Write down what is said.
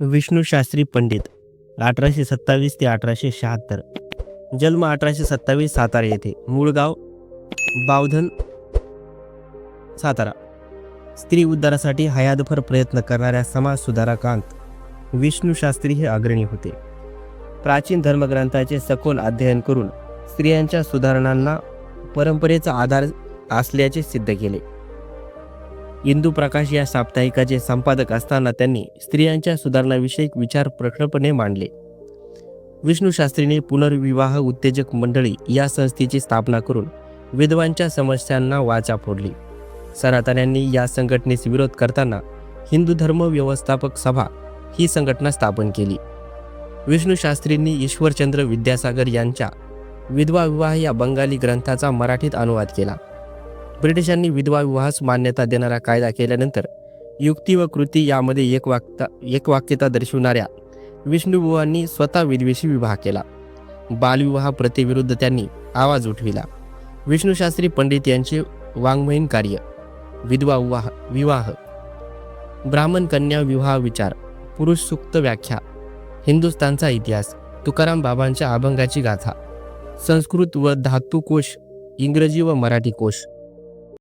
विष्णू शास्त्री पंडित अठराशे सत्तावीस ते अठराशे शहात्तर. जन्म अठराशे सत्तावीस सातारा येथे. मूळ गाव बावधन सातारा. स्त्री उद्धारासाठी हयातभर प्रयत्न करणाऱ्या समाज सुधारकांत विष्णू शास्त्री हे अग्रणी होते. प्राचीन धर्मग्रंथाचे सखोल अध्ययन करून स्त्रियांच्या सुधारणांना परंपरेचा आधार असल्याचे सिद्ध केले. इंदू प्रकाश या साप्ताहिकाचे संपादक असताना त्यांनी स्त्रियांच्या सुधारणाविषयक विचार प्रखरपणे मांडले. विष्णू शास्त्रीने पुनर्विवाह उत्तेजक मंडळी या संस्थेची स्थापना करून विधवांच्या समस्यांना वाचा फोडली. सनातन्यांनी या संघटनेस विरोध करताना हिंदू धर्म व्यवस्थापक सभा ही संघटना स्थापन केली. विष्णू शास्त्रींनी ईश्वरचंद्र विद्यासागर यांच्या विधवा विवाह या बंगाली ग्रंथाचा मराठीत अनुवाद केला. ब्रिटिशांनी विधवा विवाहास मान्यता देणारा कायदा केल्यानंतर युक्ती व कृती यामध्ये एक वाक्ता एक वाक्यता दर्शवणाऱ्या विष्णुबुवांनी स्वतः विधवेशी विवाह केला. बालविवाह प्रथेविरुद्ध त्यांनी आवाज उठविला. विष्णुशास्त्री पंडित यांचे वाङ्मयीन कार्य विधवा विवाह विवाह. ब्राह्मण कन्या विवाह विचार पुरुष सुक्त व्याख्या हिंदुस्थानचा इतिहास तुकाराम बाबांच्या अभंगाची गाथा संस्कृत व धातुकोश इंग्रजी व मराठी कोश.